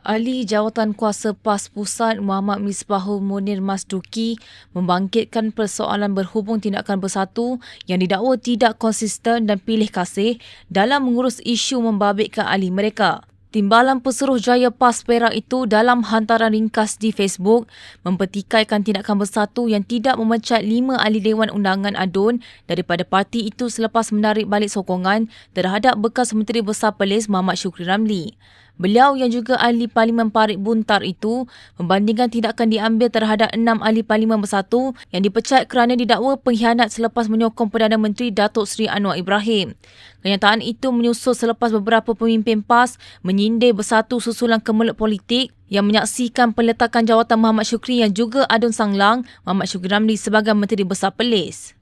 Ahli Jawatan Kuasa PAS Pusat Muhammad Misbahul Munir Masduki membangkitkan persoalan berhubung tindakan bersatu yang didakwa tidak konsisten dan pilih kasih dalam mengurus isu membabitkan ahli mereka. Timbalan Pesuruh Jaya PAS Perak itu dalam hantaran ringkas di Facebook mempertikaikan tindakan bersatu yang tidak memecat lima ahli Dewan Undangan ADUN daripada parti itu selepas menarik balik sokongan terhadap bekas Menteri Besar Perlis Muhammad Syukri Ramli. Beliau yang juga ahli Parlimen Parit Buntar itu membandingkan tindakan diambil terhadap enam ahli Parlimen Bersatu yang dipecat kerana didakwa pengkhianat selepas menyokong Perdana Menteri Datuk Seri Anwar Ibrahim. Kenyataan itu menyusul selepas beberapa pemimpin PAS menyindir bersatu susulan kemelut politik yang menyaksikan peletakan jawatan Muhammad Syukri yang juga Adun Sanglang Muhammad Syukri Ramli sebagai Menteri Besar Perlis.